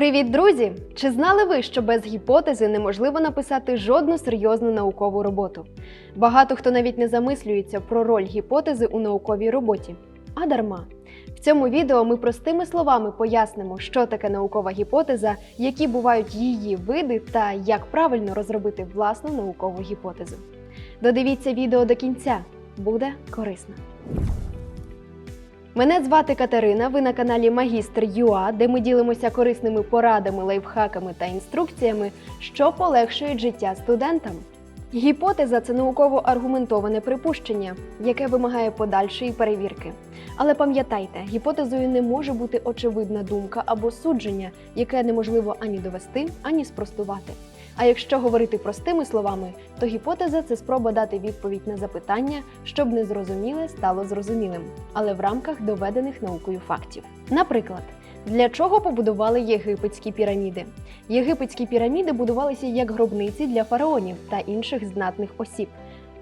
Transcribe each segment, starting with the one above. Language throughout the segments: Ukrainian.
Привіт, друзі! Чи знали ви, що без гіпотези неможливо написати жодну серйозну наукову роботу? Багато хто навіть не замислюється про роль гіпотези у науковій роботі. А дарма. В цьому відео ми простими словами пояснимо, що таке наукова гіпотеза, які бувають її види та як правильно розробити власну наукову гіпотезу. Додивіться відео до кінця, буде корисно. Мене звати Катерина. Ви на каналі Магістр ЮА, де ми ділимося корисними порадами, лайфхаками та інструкціями, що полегшують життя студентам. Гіпотеза це науково аргументоване припущення, яке вимагає подальшої перевірки. Але пам'ятайте, гіпотезою не може бути очевидна думка або судження, яке неможливо ані довести, ані спростувати. А якщо говорити простими словами, то гіпотеза це спроба дати відповідь на запитання, щоб незрозуміле стало зрозумілим, але в рамках доведених наукою фактів. Наприклад, для чого побудували єгипетські піраміди? Єгипетські піраміди будувалися як гробниці для фараонів та інших знатних осіб.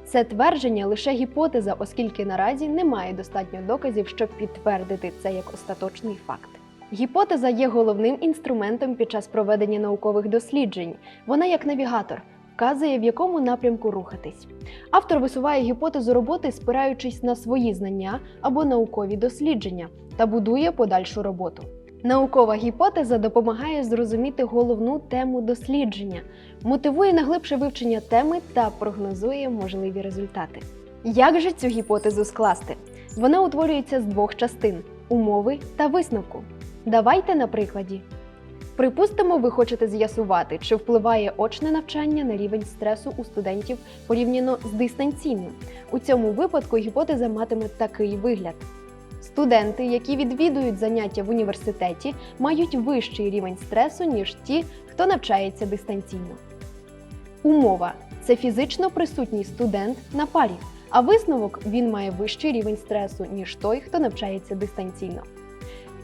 Це твердження лише гіпотеза, оскільки наразі немає достатньо доказів, щоб підтвердити це як остаточний факт. Гіпотеза є головним інструментом під час проведення наукових досліджень. Вона як навігатор вказує, в якому напрямку рухатись. Автор висуває гіпотезу роботи, спираючись на свої знання або наукові дослідження та будує подальшу роботу. Наукова гіпотеза допомагає зрозуміти головну тему дослідження, мотивує на глибше вивчення теми та прогнозує можливі результати. Як же цю гіпотезу скласти? Вона утворюється з двох частин умови та висновку. Давайте на прикладі. Припустимо, ви хочете з'ясувати, чи впливає очне навчання на рівень стресу у студентів порівняно з дистанційним. У цьому випадку гіпотеза матиме такий вигляд. Студенти, які відвідують заняття в університеті, мають вищий рівень стресу, ніж ті, хто навчається дистанційно. Умова це фізично присутній студент на парі, а висновок він має вищий рівень стресу, ніж той, хто навчається дистанційно.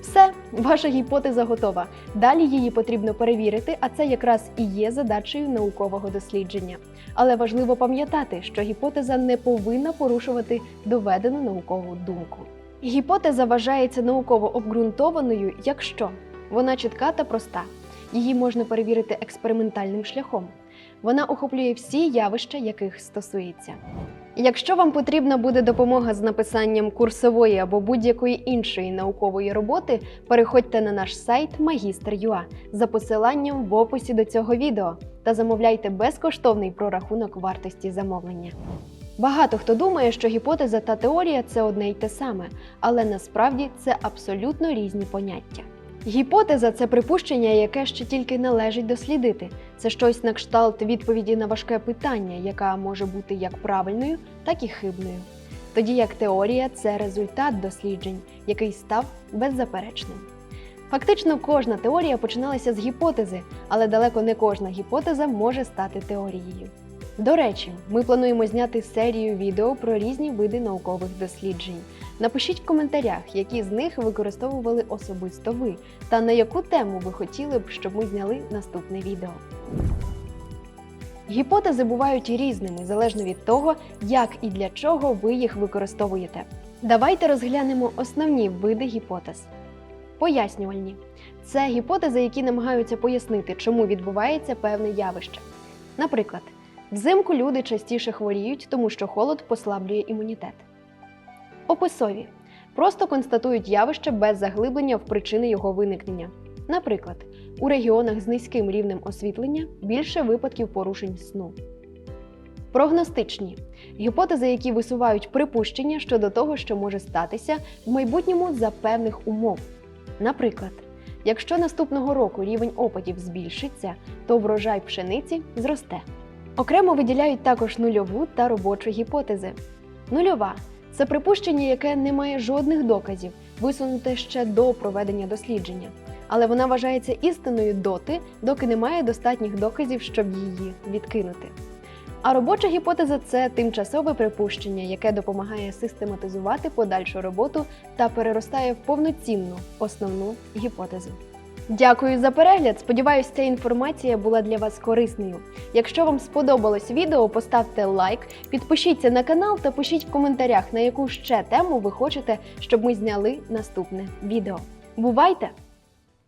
Все, ваша гіпотеза готова. Далі її потрібно перевірити, а це якраз і є задачею наукового дослідження. Але важливо пам'ятати, що гіпотеза не повинна порушувати доведену наукову думку. Гіпотеза вважається науково обґрунтованою, якщо вона чітка та проста. Її можна перевірити експериментальним шляхом. Вона охоплює всі явища, яких стосується. Якщо вам потрібна буде допомога з написанням курсової або будь-якої іншої наукової роботи, переходьте на наш сайт Магістр.ua за посиланням в описі до цього відео та замовляйте безкоштовний прорахунок вартості замовлення. Багато хто думає, що гіпотеза та теорія це одне й те саме, але насправді це абсолютно різні поняття. Гіпотеза це припущення, яке ще тільки належить дослідити. Це щось на кшталт відповіді на важке питання, яка може бути як правильною, так і хибною. Тоді як теорія це результат досліджень, який став беззаперечним. Фактично, кожна теорія починалася з гіпотези, але далеко не кожна гіпотеза може стати теорією. До речі, ми плануємо зняти серію відео про різні види наукових досліджень. Напишіть в коментарях, які з них використовували особисто ви, та на яку тему ви хотіли б, щоб ми зняли наступне відео. Гіпотези бувають різними залежно від того, як і для чого ви їх використовуєте. Давайте розглянемо основні види гіпотез. Пояснювальні це гіпотези, які намагаються пояснити, чому відбувається певне явище. Наприклад, взимку люди частіше хворіють, тому що холод послаблює імунітет. Описові просто констатують явище без заглиблення в причини його виникнення. Наприклад, у регіонах з низьким рівнем освітлення більше випадків порушень сну. Прогностичні гіпотези, які висувають припущення щодо того, що може статися в майбутньому за певних умов. Наприклад, якщо наступного року рівень опадів збільшиться, то врожай пшениці зросте. Окремо виділяють також нульову та робочу гіпотези. Нульова це припущення, яке не має жодних доказів, висунуте ще до проведення дослідження. Але вона вважається істиною доти, доки немає достатніх доказів, щоб її відкинути. А робоча гіпотеза це тимчасове припущення, яке допомагає систематизувати подальшу роботу та переростає в повноцінну основну гіпотезу. Дякую за перегляд. Сподіваюсь, ця інформація була для вас корисною. Якщо вам сподобалось відео, поставте лайк, підпишіться на канал та пишіть в коментарях, на яку ще тему ви хочете, щоб ми зняли наступне відео. Бувайте!